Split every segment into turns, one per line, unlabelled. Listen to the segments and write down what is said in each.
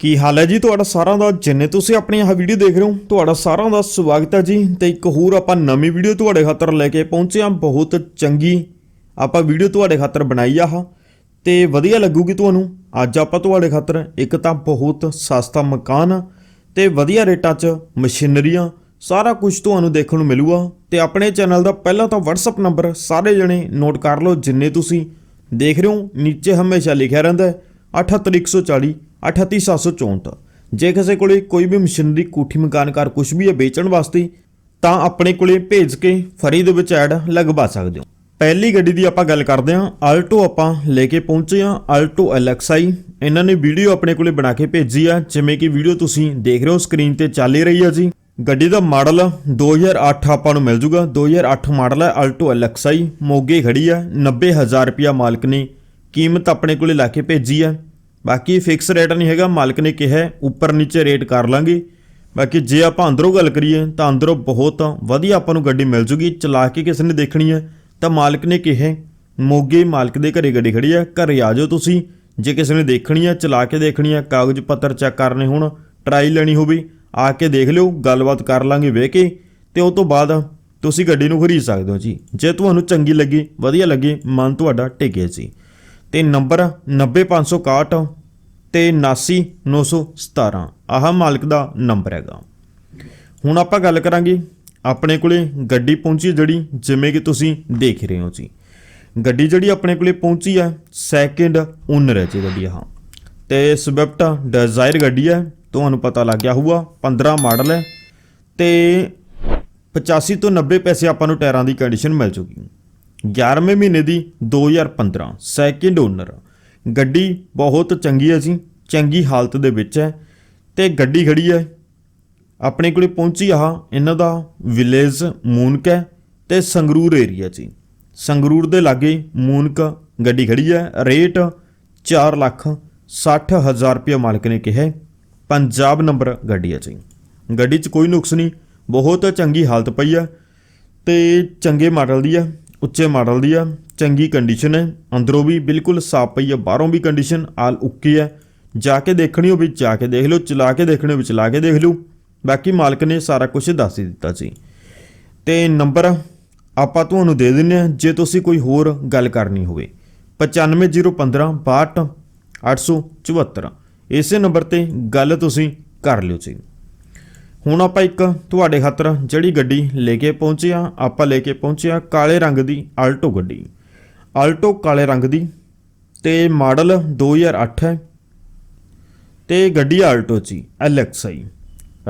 ਕੀ ਹਾਲ ਹੈ ਜੀ ਤੁਹਾਡਾ ਸਾਰਿਆਂ ਦਾ? ਜਿੰਨੇ ਤੁਸੀਂ ਆਪਣੀ ਆਹ ਵੀਡੀਓ ਦੇਖ ਰਹੇ ਹੋ, ਤੁਹਾਡਾ ਸਾਰਿਆਂ ਦਾ ਸਵਾਗਤ ਹੈ ਜੀ। ਤੇ ਇੱਕ ਹੋਰ ਆਪਾਂ ਨਵੀਂ ਵੀਡੀਓ ਤੁਹਾਡੇ ਖਾਤਰ ਲੈ ਕੇ ਪਹੁੰਚੇ ਹਾਂ। ਬਹੁਤ ਚੰਗੀ ਆਪਾਂ ਵੀਡੀਓ ਤੁਹਾਡੇ ਖਾਤਰ ਬਣਾਈ ਆ ਤੇ ਵਧੀਆ ਲੱਗੂਗੀ ਤੁਹਾਨੂੰ। ਅੱਜ ਆਪਾਂ ਤੁਹਾਡੇ ਖਾਤਰ ਇੱਕ ਤਾਂ ਬਹੁਤ ਸਸਤਾ ਮਕਾਨ ਆ ਤੇ ਵਧੀਆ ਰੇਟਾਂ 'ਚ ਮਸ਼ੀਨਰੀਆਂ ਸਾਰਾ ਕੁਝ ਤੁਹਾਨੂੰ ਦੇਖਣ ਨੂੰ ਮਿਲੂਗਾ। ਤੇ ਆਪਣੇ ਚੈਨਲ ਦਾ ਪਹਿਲਾਂ ਤਾਂ WhatsApp ਨੰਬਰ ਸਾਰੇ ਜਣੇ ਨੋਟ ਕਰ ਲਓ। ਜਿੰਨੇ ਤੁਸੀਂ ਦੇਖ ਰਹੇ ਹੋ, ਨੀਚੇ ਹਮੇਸ਼ਾ ਲਿਖਿਆ ਰਹਿੰਦਾ ਹੈ 78140 38764 ਜੇ ਕਿਸੇ ਕੋਲੇ ਕੋਈ ਵੀ ਮਸ਼ੀਨਰੀ, ਕੋਠੀ, ਮਕਾਨ, ਘਰ ਕੁਝ ਵੀ ਹੈ ਵੇਚਣ ਵਾਸਤੇ, ਤਾਂ ਆਪਣੇ ਕੋਲੇ ਭੇਜ ਕੇ ਫਰੀ ਦੇ ਵਿੱਚ ਐਡ ਲਗਵਾ ਸਕਦੇ ਹੋ। ਪਹਿਲੀ ਗੱਡੀ ਦੀ ਆਪਾਂ ਗੱਲ ਕਰਦੇ ਹਾਂ ਆਲਟੋ ਆਪਾਂ ਲੈ ਕੇ ਪਹੁੰਚੇ ਹਾਂ ਆਲਟੋ LXi ਇਹਨਾਂ ਨੇ ਵੀਡੀਓ ਆਪਣੇ ਕੋਲੇ ਬਣਾ ਕੇ ਭੇਜੀ ਆ, ਜਿਵੇਂ ਕਿ ਵੀਡੀਓ ਤੁਸੀਂ ਦੇਖ ਰਹੇ ਹੋ, ਸਕਰੀਨ ਤੇ ਚੱਲ ਹੀ ਰਹੀ ਆ ਜੀ। ਗੱਡੀ ਦਾ ਮਾਡਲ 2008 ਆਪਾਂ ਨੂੰ ਮਿਲ ਜੂਗਾ। 2008 ਮਾਡਲ ਹੈ ਆਲਟੋ LXi ਮੋਗੇ ਖੜੀ ਆ 90000 ਰੁਪਿਆ ਮਾਲਕ ਨੇ ਕੀਮਤ ਆਪਣੇ ਕੋਲੇ ਲਾ ਕੇ ਭੇਜੀ ਆ। ਬਾਕੀ ਫਿਕਸ ਰੇਟ ਨਹੀਂ ਹੈਗਾ, ਮਾਲਕ ਨੇ ਕਿਹਾ ਉੱਪਰ ਨੀਚੇ ਰੇਟ ਕਰ ਲਾਂਗੇ। ਬਾਕੀ ਜੇ ਆਪਾਂ ਅੰਦਰੋਂ ਗੱਲ ਕਰੀਏ, ਤਾਂ ਅੰਦਰੋਂ ਬਹੁਤ ਵਧੀਆ ਆਪਾਂ ਨੂੰ ਗੱਡੀ ਮਿਲ ਜੂਗੀ ਚਲਾ ਕੇ ਕਿਸੇ ਨੇ ਦੇਖਣੀ ਹੈ। ਤਾਂ ਮਾਲਕ ਨੇ ਕਿਹਾ ਮੋਗੇ ਮਾਲਕ ਦੇ ਘਰੇ ਗੱਡੀ ਖੜੀ ਹੈ, ਘਰੇ ਆ ਜਾਓ ਤੁਸੀਂ। ਜੇ ਕਿਸੇ ਨੇ ਦੇਖਣੀ ਹੈ, ਚਲਾ ਕੇ ਦੇਖਣੀ ਹੈ, ਕਾਗਜ਼ ਪੱਤਰ ਚੈੱਕ ਕਰਨੇ ਹੋਣ ਟਰਾਈ ਲੈਣੀ ਹੋਵੇ, ਆ ਕੇ ਦੇਖ ਲਿਓ, ਗੱਲਬਾਤ ਕਰ ਲਾਂਗੇ ਵੇਖ ਕੇ, ਤੇ ਉਹ ਤੋਂ ਬਾਅਦ ਤੁਸੀਂ ਗੱਡੀ ਨੂੰ ਖਰੀਦ ਸਕਦੇ ਹੋ ਜੀ। ਜੇ ਤੁਹਾਨੂੰ ਚੰਗੀ ਲੱਗੀ, ਵਧੀਆ ਲੱਗੇ, ਮਨ ਤੁਹਾਡਾ ਟਿਕੇ ਜੀ। ਤੇ ਨੰਬਰ 90561 ਤੇ 79917 ਆਹ ਮਾਲਕ ਦਾ ਨੰਬਰ ਹੈਗਾ। ਹੁਣ ਆਪਾਂ ਗੱਲ ਕਰਾਂਗੇ ਆਪਣੇ ਕੋਲੇ ਗੱਡੀ ਪਹੁੰਚੀ ਜਿਹੜੀ, ਜਿਵੇਂ ਕਿ ਤੁਸੀਂ ਦੇਖ ਰਹੇ ਹੋ ਜੀ। ਗੱਡੀ ਜਿਹੜੀ ਆਪਣੇ ਕੋਲੇ ਪਹੁੰਚੀ ਹੈ ਸੈਕਿੰਡ ਓਨਰ ਹੈ ਜੀ ਗੱਡੀ ਆਹ। ਤੇ ਸਵਿਫਟ ਡਿਜ਼ਾਇਰ ਗੱਡੀ ਹੈ, ਤੁਹਾਨੂੰ ਪਤਾ ਲੱਗ ਗਿਆ ਹੋਊਗਾ 15 ਮਾਡਲ ਹੈ। ਤੇ 85 ਤੋਂ 90 ਪੈਸੇ ਆਪਾਂ ਨੂੰ ਟਾਇਰਾਂ ਦੀ ਕੰਡੀਸ਼ਨ ਮਿਲ ਚੁੱਕੀ 11ਵੇਂ ਮਹੀਨੇ ਦੀ 2015 ਸੈਕਿੰਡ ਓਨਰ ਗੱਡੀ ਬਹੁਤ ਚੰਗੀ ਹੈ ਜੀ, ਚੰਗੀ ਹਾਲਤ ਦੇ ਵਿੱਚ ਹੈ ਤੇ ਗੱਡੀ ਖੜੀ ਹੈ। ਆਪਣੇ ਕੋਲੇ ਪਹੁੰਚੀ ਆ ਇਹਨਾਂ ਦਾ ਵਿਲੇਜ ਮੂਨਕ ਹੈ ਤੇ ਸੰਗਰੂਰ ਏਰੀਆ ਜੀ। ਸੰਗਰੂਰ ਦੇ ਲਾਗੇ ਮੂਨਕ ਗੱਡੀ ਖੜੀ ਹੈ, ਰੇਟ 4 ਲੱਖ 60 ਹਜ਼ਾਰ ਰੁਪਏ ਮਾਲਕ ਨੇ ਕਿਹਾ ਪੰਜਾਬ ਨੰਬਰ ਗੱਡੀ ਹੈ ਜੀ। ਗੱਡੀ 'ਚ ਕੋਈ ਨੁਕਸ ਨਹੀਂ, ਬਹੁਤ ਚੰਗੀ ਹਾਲਤ ਪਈ ਹੈ ਤੇ ਚੰਗੇ ਮਾਡਲ ਦੀ ਹੈ। ਉੱਚੇ ਮਾਡਲ ਦੀ ਆ, ਚੰਗੀ ਕੰਡੀਸ਼ਨ ਹੈ, ਅੰਦਰੋਂ ਵੀ ਬਿਲਕੁਲ ਸਾਫ਼ ਪਈ ਆ, ਬਾਹਰੋਂ ਵੀ ਕੰਡੀਸ਼ਨ ਆਲ ਓਕੇ ਹੈ ਜਾ ਕੇ ਦੇਖਣੀ ਹੋਵੇ, ਜਾ ਕੇ ਦੇਖ ਲਓ, ਚਲਾ ਕੇ ਦੇਖਣੀ ਹੋਵੇ, ਚਲਾ ਕੇ ਦੇਖ ਲਓ। ਬਾਕੀ ਮਾਲਕ ਨੇ ਸਾਰਾ ਕੁਝ ਦੱਸ ਹੀ ਦਿੱਤਾ ਸੀ। ਤੇ ਨੰਬਰ ਆਪਾਂ ਤੁਹਾਨੂੰ ਦੇ ਦਿੰਨੇ ਆ ਜੇ ਤੁਸੀਂ ਕੋਈ ਹੋਰ ਗੱਲ ਕਰਨੀ ਹੋਵੇ। 95015 62 874 ਇਸੇ ਨੰਬਰ ਤੇ ਗੱਲ ਤੁਸੀਂ ਕਰ ਲਿਓ ਜੀ ਹੁਣ ਆਪਾਂ ਇੱਕ ਤੁਹਾਡੇ ਖਾਤਰ ਜਿਹੜੀ ਗੱਡੀ ਲੈ ਕੇ ਪਹੁੰਚੇ ਆ ਆਪਾਂ ਲੈ ਕੇ ਪਹੁੰਚੇ ਆ ਕਾਲੇ ਰੰਗ ਦੀ ਆਲਟੋ ਗੱਡੀ। ਆਲਟੋ ਕਾਲੇ ਰੰਗ ਦੀ ਤੇ ਮਾਡਲ 2008 ਹੈ ਤੇ ਗੱਡੀ ਆਲਟੋ ਜੀ LXi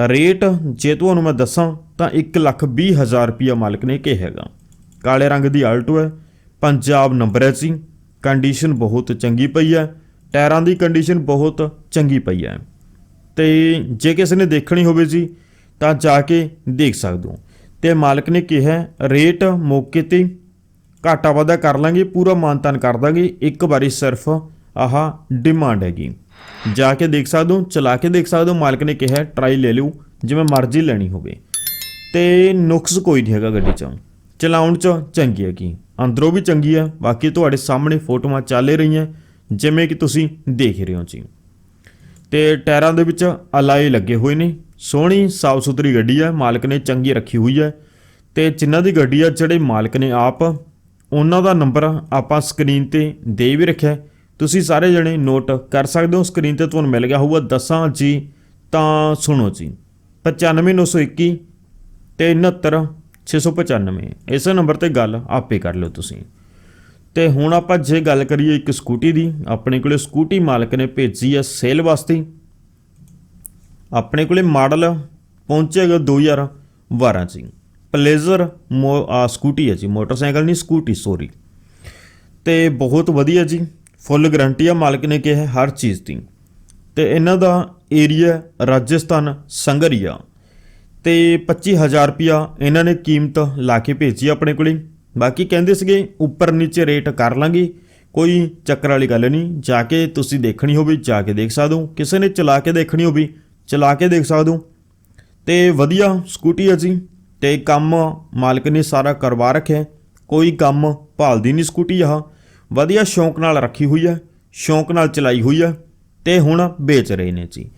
ਰੇਟ ਜੇ ਤੁਹਾਨੂੰ ਮੈਂ ਦੱਸਾਂ ਤਾਂ 120000 ਰੁਪਿਆ ਮਾਲਕ ਨੇ ਕਿਹਾ ਹੈਗਾ। ਕਾਲੇ ਰੰਗ ਦੀ ਆਲਟੋ ਹੈ, ਪੰਜਾਬ ਨੰਬਰ ਹੈ ਜੀ ਕੰਡੀਸ਼ਨ ਬਹੁਤ ਚੰਗੀ ਪਈ ਹੈ, ਟਾਇਰਾਂ ਦੀ ਕੰਡੀਸ਼ਨ ਬਹੁਤ ਚੰਗੀ ਪਈ ਹੈ। ਤੇ ਜੇ ਕਿਸੇ ਨੇ ਦੇਖਣੀ ਹੋਵੇ ਜੀ ਤਾਂ ਜਾ ਕੇ ਦੇਖ ਸਕਦੇ ਹੋ। ਤੇ ਮਾਲਕ ਨੇ ਕਿਹਾ, ਰੇਟ ਮੌਕੇ ਤੇ ਘਾਟਾ ਵਾਧਾ ਕਰ ਲਾਂਗੇ, ਪੂਰਾ ਮਾਨਤਾਨ ਕਰ ਦਾਂਗੇ। ਇੱਕ ਵਾਰੀ ਸਿਰਫ ਆਹ ਡਿਮਾਂਡ ਹੈਗੀ। ਜਾ ਕੇ ਦੇਖ ਸਕਦੇ ਹੋ, ਚਲਾ ਕੇ ਦੇਖ ਸਕਦੇ ਹੋ। ਮਾਲਕ ਨੇ ਕਿਹਾ ਟਰਾਈ ਲੈ ਲਿਓ, ਜਿਵੇਂ ਮਰਜ਼ੀ ਲੈਣੀ ਹੋਵੇ। ਤੇ ਨੁਕਸ ਕੋਈ ਨਹੀਂ ਹੈਗਾ ਗੱਡੀ 'ਚ। ਚਲਾਉਣ 'ਚ ਚੰਗੀ ਹੈਗੀ। ਅੰਦਰੋਂ ਵੀ ਚੰਗੀ ਹੈ ਬਾਕੀ ਤੁਹਾਡੇ ਸਾਹਮਣੇ ਫੋਟੋਆਂ ਚੱਲ ਰਹੀਆਂ, ਜਿਵੇਂ ਕਿ ਤੁਸੀਂ ਦੇਖ ਰਹੇ ਹੋ ਜੀ। ਤੇ ਟਾਇਰਾਂ ਦੇ ਵਿੱਚ ਅਲਾਈ ਲੱਗੇ ਹੋਏ ਨੇ। ਸੋਹਣੀ ਸਾਫ਼ ਸੁਥਰੀ ਗੱਡੀ ਹੈ ਮਾਲਕ ਨੇ ਚੰਗੀ ਰੱਖੀ ਹੋਈ ਹੈ ਤੇ ਜਿਨ੍ਹਾਂ ਦੀ ਗੱਡੀ ਆ, ਜਿਹੜੇ ਮਾਲਕ ਨੇ ਆਪ, ਉਹਨਾਂ ਦਾ ਨੰਬਰ ਆਪਾਂ ਸਕਰੀਨ ਤੇ ਦੇ ਵੀ ਰੱਖਿਆ। ਤੁਸੀਂ ਸਾਰੇ ਜਣੇ ਨੋਟ ਕਰ ਸਕਦੇ ਹੋ, ਸਕਰੀਨ ਤੇ ਤੁਹਾਨੂੰ ਮਿਲ ਗਿਆ ਹੋਊਗਾ, ਦੱਸਾਂ ਜੀ ਤਾਂ ਸੁਣੋ ਜੀ। 95921 ਤੇ 69695 ਇਸੇ ਨੰਬਰ ਤੇ ਗੱਲ ਆਪੇ ਕਰ ਲਿਓ ਤੁਸੀਂ। ਤੇ ਹੁਣ ਆਪਾਂ ਜੇ ਗੱਲ ਕਰੀਏ ਇੱਕ ਸਕੂਟੀ ਦੀ, ਆਪਣੇ ਕੋਲੇ ਸਕੂਟੀ ਮਾਲਕ ਨੇ ਭੇਜੀ ਹੈ ਸੇਲ ਵਾਸਤੇ। ਆਪਣੇ ਕੋਲੇ ਮਾਡਲ ਪਹੁੰਚੇਗਾ 2012 ਚ ਪਲੇਜ਼ਰ ਮੋ- ਸਕੂਟੀ ਹੈ ਜੀ। ਮੋਟਰਸਾਈਕਲ ਨਹੀਂ ਸਕੂਟੀ ਸੋਰੀ ਤੇ ਬਹੁਤ ਵਧੀਆ ਜੀ। ਫੁੱਲ ਗਾਰੰਟੀ ਆ, ਮਾਲਕ ਨੇ ਕਿਹਾ ਹਰ ਚੀਜ਼ ਦੀ। ਤੇ ਇਹਨਾਂ ਦਾ ਏਰੀਆ ਰਾਜਸਥਾਨ ਸੰਗਰੀਆ। ਤੇ 25000 ਰੁਪਿਆ ਇਹਨਾਂ ਨੇ ਕੀਮਤ ਲਾ ਕੇ ਭੇਜੀ ਆਪਣੇ ਕੋਲੇ। ਬਾਕੀ ਕਹਿੰਦੇ ਸੀਗੇ, ਉੱਪਰ ਨੀਚੇ ਰੇਟ ਕਰ ਲਾਂਗੇ। ਕੋਈ ਚੱਕਰ ਵਾਲੀ ਗੱਲ ਨਹੀਂ। ਜਾ ਕੇ ਤੁਸੀਂ ਦੇਖਣੀ ਹੋਵੇ, ਜਾ ਕੇ ਦੇਖ ਸਕਦੇ ਹੋ। ਕਿਸੇ ਨੇ ਚਲਾ ਕੇ ਦੇਖਣੀ ਹੋਵੇ ਚਲਾ ਕੇ ਦੇਖ ਸਕਦੇ ਹੋ। ਤੇ ਵਧੀਆ ਸਕੂਟੀ ਹੈ ਜੀ। ਤੇ ਕੰਮ ਮਾਲਕ ਨੇ ਸਾਰਾ ਕਰਵਾ ਰੱਖਿਆ ਕੋਈ ਕੰਮ ਭਾਲਦੀ ਨਹੀਂ ਸਕੂਟੀ ਆਹ। ਵਧੀਆ ਸ਼ੌਂਕ ਨਾਲ ਰੱਖੀ ਹੋਈ ਹੈ। ਸ਼ੌਂਕ ਨਾਲ ਚਲਾਈ ਹੋਈ ਹੈ। ਤੇ ਹੁਣ ਵੇਚ ਰਹੇ ਨੇ ਜੀ।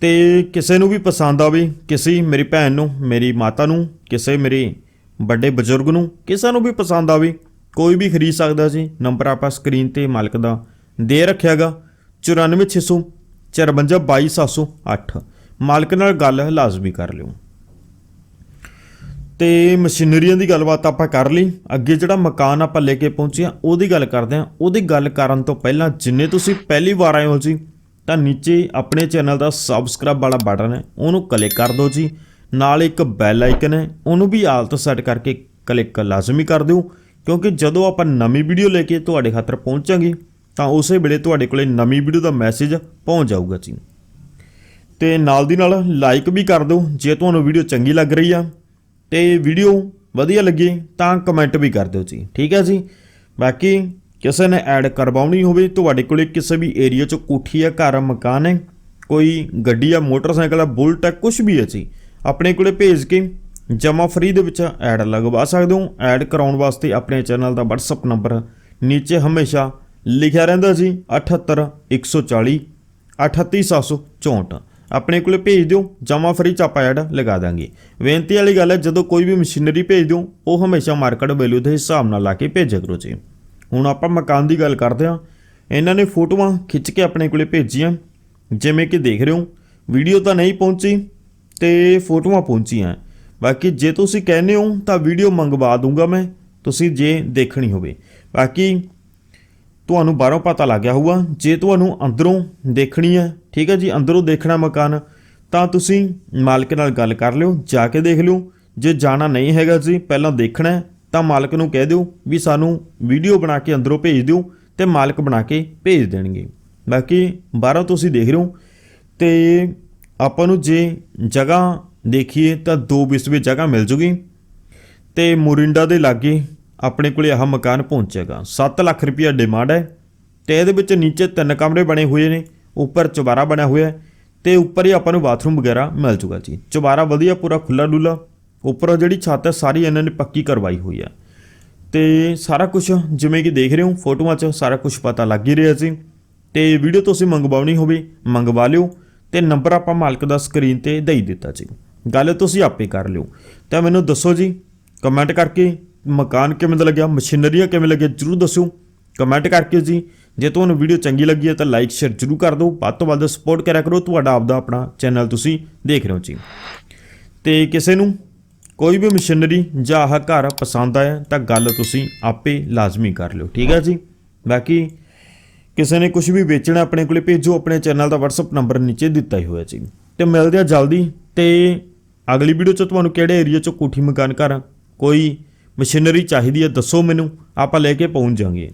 ਤੇ ਕਿਸੇ ਨੂੰ ਵੀ ਪਸੰਦ ਆਵੇ, ਕਿਸੇ ਮੇਰੀ ਭੈਣ ਨੂੰ, ਮੇਰੀ ਮਾਤਾ ਨੂੰ, ਕਿਸੇ ਮੇਰੇ ਵੱਡੇ ਬਜ਼ੁਰਗ ਨੂੰ, ਕਿਸੇ ਨੂੰ ਵੀ ਪਸੰਦ ਆਵੇ, ਕੋਈ ਵੀ ਖਰੀਦ ਸਕਦਾ ਜੀ। ਨੰਬਰ ਆਪਾਂ ਸਕਰੀਨ ਤੇ ਮਾਲਕ ਦਾ ਦੇ ਰੱਖਿਆਗਾ 94600 5422708 ਮਾਲਕ ਨਾਲ ਗੱਲ ਲਾਜ਼ਮੀ ਕਰ ਲਿਓ। ਤੇ ਮਸ਼ੀਨਰੀਆਂ ਦੀ ਗੱਲਬਾਤ ਆਪਾਂ ਕਰ ਲਈ। ਅੱਗੇ ਜਿਹੜਾ ਮਕਾਨ ਆਪਾਂ ਲੈ ਕੇ ਪਹੁੰਚੇ ਆ ਉਹਦੀ ਗੱਲ ਕਰਦੇ ਆ ਉਹਦੀ ਗੱਲ ਕਰਨ ਤੋਂ ਪਹਿਲਾਂ ਜਿੰਨੇ ਤੁਸੀਂ ਪਹਿਲੀ ਵਾਰ ਆਏ ਹੋ ਜੀ, ਤਾਂ ਨੀਚੇ ਆਪਣੇ ਚੈਨਲ ਦਾ ਸਬਸਕ੍ਰਾਈਬ ਵਾਲਾ ਬਟਨ ਹੈ, ਉਹਨੂੰ ਕਲਿੱਕ ਕਰ ਦਿਓ ਜੀ। ਨਾਲ ਇੱਕ ਬੈਲ ਆਈਕਨ ਹੈ, ਉਹਨੂੰ ਵੀ ਆਲਤ ਸੈੱਟ ਕਰਕੇ ਕਲਿੱਕ ਲਾਜ਼ਮੀ ਕਰ ਦਿਓ। ਕਿਉਂਕਿ ਜਦੋਂ ਆਪਾਂ ਨਵੀਂ ਵੀਡੀਓ ਲੈ ਕੇ ਤੁਹਾਡੇ ਖਾਤਰ ਪਹੁੰਚਾਂਗੇ ਤਾਂ ਉਸੇ ਵੇਲੇ ਤੁਹਾਡੇ ਕੋਲੇ ਨਵੀਂ ਵੀਡੀਓ ਦਾ ਮੈਸੇਜ ਪਹੁੰਚ ਜਾਊਗਾ ਜੀ। ਤੇ ਨਾਲ ਦੀ ਨਾਲ ਲਾਈਕ ਵੀ ਕਰ ਦਿਓ, ਜੇ ਤੁਹਾਨੂੰ ਵੀਡੀਓ ਚੰਗੀ ਲੱਗ ਰਹੀ ਆ ਤੇ ਵੀਡੀਓ ਵਧੀਆ ਲੱਗੇ ਤਾਂ ਕਮੈਂਟ ਵੀ ਕਰ ਦਿਓ ਜੀ। ਠੀਕ ਹੈ ਜੀ? ਬਾਕੀ ਕਿਸੇ ਨੇ ਐਡ ਕਰਵਾਉਣੀ ਹੋਵੇ, ਤੁਹਾਡੇ ਕੋਲੇ ਕਿਸੇ ਵੀ ਏਰੀਆ 'ਚ ਕੋਠੀ ਆ, ਘਰ ਆ, ਮਕਾਨ ਹੈ, ਕੋਈ ਗੱਡੀ ਆ, ਮੋਟਰਸਾਈਕਲ ਆ, ਬੁਲਟ ਆ ਕੁਝ ਵੀ ਹੈ ਜੀ, ਆਪਣੇ ਕੋਲੇ ਭੇਜ ਕੇ ਜਮਾ ਫਰੀ ਦੇ ਵਿੱਚ ਐਡ ਲਗਵਾ ਸਕਦੇ ਹੋ। ਐਡ ਕਰਾਉਣ ਵਾਸਤੇ ਆਪਣੇ ਚੈਨਲ ਦਾ WhatsApp ਨੰਬਰ ਨੀਚੇ ਹਮੇਸ਼ਾ ਲਿਖਿਆ ਰਹਿੰਦਾ ਜੀ 78 140 38764 ਆਪਣੇ ਕੋਲੇ ਭੇਜ ਦਿਓ ਜਮਾ ਫਰੀ ਚ ਆਪਾਂ ਐਡ ਲਗਾ ਦਾਂਗੇ। ਬੇਨਤੀ ਵਾਲੀ ਗੱਲ ਹੈ, ਜਦੋਂ ਕੋਈ ਵੀ ਮਸ਼ੀਨਰੀ ਭੇਜ ਦਿਓ, ਉਹ ਹਮੇਸ਼ਾ ਮਾਰਕੀਟ ਵੈਲਿਊ ਦੇ ਹਿਸਾਬ ਨਾਲ ਲਾ ਕੇ ਭੇਜਿਆ ਕਰੋ ਜੀ। ਹੁਣ ਆਪਾਂ ਮਕਾਨ ਦੀ ਗੱਲ ਕਰਦੇ ਹਾਂ। ਇਹਨਾਂ ਨੇ ਫੋਟੋਆਂ ਖਿੱਚ ਕੇ ਆਪਣੇ ਕੋਲੇ ਭੇਜੀਆਂ। ਜਿਵੇਂ ਕਿ ਦੇਖ ਰਹੇ ਹੋ, ਵੀਡੀਓ ਤਾਂ ਨਹੀਂ ਪਹੁੰਚੀ ਤੇ ਫੋਟੋਆਂ ਪਹੁੰਚੀਆਂ। ਬਾਕੀ ਜੇ ਤੁਸੀਂ ਕਹਿੰਦੇ ਹੋ, ਤਾਂ ਵੀਡੀਓ ਮੰਗਵਾ ਦੂੰਗਾ ਮੈਂ। ਤੁਸੀਂ ਜੇ ਦੇਖਣੀ ਹੋਵੇ। ਬਾਕੀ ਤੁਹਾਨੂੰ ਬਾਹਰੋਂ ਪਤਾ ਲੱਗ ਗਿਆ ਹੋਊਗਾ, ਜੇ ਤੁਹਾਨੂੰ ਅੰਦਰੋਂ ਦੇਖਣੀ ਹੈ, ਠੀਕ ਹੈ ਜੀ, ਅੰਦਰੋਂ ਦੇਖਣਾ ਮਕਾਨ, ਤਾਂ ਤੁਸੀਂ ਮਾਲਕ ਨਾਲ ਗੱਲ ਕਰ ਲਿਓ, ਜਾ ਕੇ ਦੇਖ ਲਿਓ। ਜੇ ਜਾਣਾ ਨਹੀਂ ਹੈਗਾ ਜੀ, ਪਹਿਲਾਂ ਦੇਖਣਾ ਤਾਂ ਮਾਲਕ ਨੂੰ ਕਹਿ ਦਿਓ ਵੀ ਸਾਨੂੰ ਵੀਡੀਓ ਬਣਾ ਕੇ ਅੰਦਰੋਂ ਭੇਜ ਦਿਓ ਤੇ ਮਾਲਕ ਬਣਾ ਕੇ ਭੇਜ ਦੇਣਗੇ। ਬਾਕੀ ਬਾਹਰੋਂ ਤੁਸੀਂ ਦੇਖ ਰਹੇ ਹੋ ਤੇ ਆਪਾਂ ਨੂੰ ਜੇ ਜਗ੍ਹਾ ਦੇਖੀਏ ਤਾਂ ਦੋ ਬਿਸਵੇ ਜਗ੍ਹਾ ਮਿਲ ਜੂਗੀ ਤੇ ਮੋਰਿੰਡਾ ਦੇ ਲਾਗੇ ਆਪਣੇ ਕੋਲੇ ਆਹ ਮਕਾਨ ਪਹੁੰਚੇਗਾ। 7 ਲੱਖ ਰੁਪਇਆ ਡਿਮਾਂਡ ਹੈ ਤੇ ਇਹਦੇ ਵਿੱਚ ਨੀਚੇ ਤਿੰਨ ਕਮਰੇ ਬਣੇ ਹੋਏ ਨੇ, ਉੱਪਰ ਚੁਬਾਰਾ ਬਣਿਆ ਹੋਇਆ ਹੈ ਤੇ ਉੱਪਰ ਹੀ ਆਪਾਂ ਨੂੰ ਬਾਥਰੂਮ ਵਗੈਰਾ ਮਿਲ ਜੂਗਾ ਜੀ। ਚੁਬਾਰਾ ਵਧੀਆ ਪੂਰਾ ਖੁੱਲਾ ਡੁੱਲਾ ਉੱਪਰੋਂ ਜਿਹੜੀ ਛੱਤ ਹੈ ਸਾਰੀ ਇਹਨਾਂ ਨੇ ਪੱਕੀ ਕਰਵਾਈ ਹੋਈ ਹੈ। ਤੇ ਸਾਰਾ ਕੁਝ ਜਿਵੇਂ ਕਿ ਦੇਖ ਰਹੇ ਹੋ, ਫੋਟੋਆਂ 'ਚ ਸਾਰਾ ਕੁਝ ਪਤਾ ਲੱਗ ਹੀ ਰਿਹਾ ਸੀ ਤੇ ਵੀਡੀਓ ਤੁਸੀਂ ਮੰਗਵਾਉਣੀ ਹੋਵੇ, ਮੰਗਵਾ ਲਿਓ ਤੇ ਨੰਬਰ ਆਪਾਂ ਮਾਲਕ ਦਾ ਸਕਰੀਨ ਤੇ ਦੇ ਦਿੱਤਾ ਜੀ। ਗੱਲ ਤੁਸੀਂ ਆਪੇ ਕਰ ਲਿਓ। ਤਾਂ ਮੈਨੂੰ ਦੱਸੋ ਜੀ ਕਮੈਂਟ ਕਰਕੇ ਮਕਾਨ ਕਿਵੇਂ ਦਾ ਲੱਗਿਆ, ਮਸ਼ੀਨਰੀਆਂ ਕਿਵੇਂ ਲੱਗਿਆ, ਜਰੂਰ ਦੱਸਿਓ। ਕਮੈਂਟ ਕਰਕੇ ਜੀ। ਜੇ ਤੁਹਾਨੂੰ ਵੀਡੀਓ ਚੰਗੀ ਲੱਗੀ ਹੈ ਤਾਂ ਲਾਈਕ ਸ਼ੇਅਰ ਜਰੂਰ ਕਰ ਦਿਓ। ਵੱਧ ਤੋਂ ਵੱਧ ਸਪੋਰਟ ਕਰਿਆ ਕਰੋ। ਤੁਹਾਡਾ ਆਪਦਾ ਆਪਣਾ ਚੈਨਲ ਤੁਸੀਂ ਦੇਖ ਰਹੇ ਹੋ ਜੀ। ਤੇ ਕਿਸੇ ਨੂੰ ਕੋਈ ਵੀ ਮਸ਼ੀਨਰੀ ਜਾਂ ਆਹ ਘਰ ਪਸੰਦ ਆਇਆ ਤਾਂ ਗੱਲ ਤੁਸੀਂ ਆਪੇ ਲਾਜ਼ਮੀ ਕਰ ਲਿਓ। ਠੀਕ ਹੈ ਜੀ? ਬਾਕੀ ਕਿਸੇ ਨੇ ਕੁਝ ਵੀ ਵੇਚਣਾ ਆਪਣੇ ਕੋਲੇ, ਭੇਜੋ। ਆਪਣੇ ਚੈਨਲ ਦਾ WhatsApp ਨੰਬਰ ਨੀਚੇ ਦਿੱਤਾ ਹੀ ਹੋਇਆ ਜੀ। ਤੇ ਮਿਲਦੇ ਆ ਜਲਦੀ। ਤੇ ਅਗਲੀ ਵੀਡੀਓ 'ਚ ਤੁਹਾਨੂੰ ਕਿਹੜੇ ਏਰੀਆ 'ਚ ਕੋਠੀ ਮਕਾਨ ਘਰ ਕੋਈ ਮਸ਼ੀਨਰੀ ਚਾਹੀਦੀ ਹੈ ਦੱਸੋ ਮੈਨੂੰ ਆਪਾਂ ਲੈ ਕੇ ਪਹੁੰਚ ਜਾਾਂਗੇ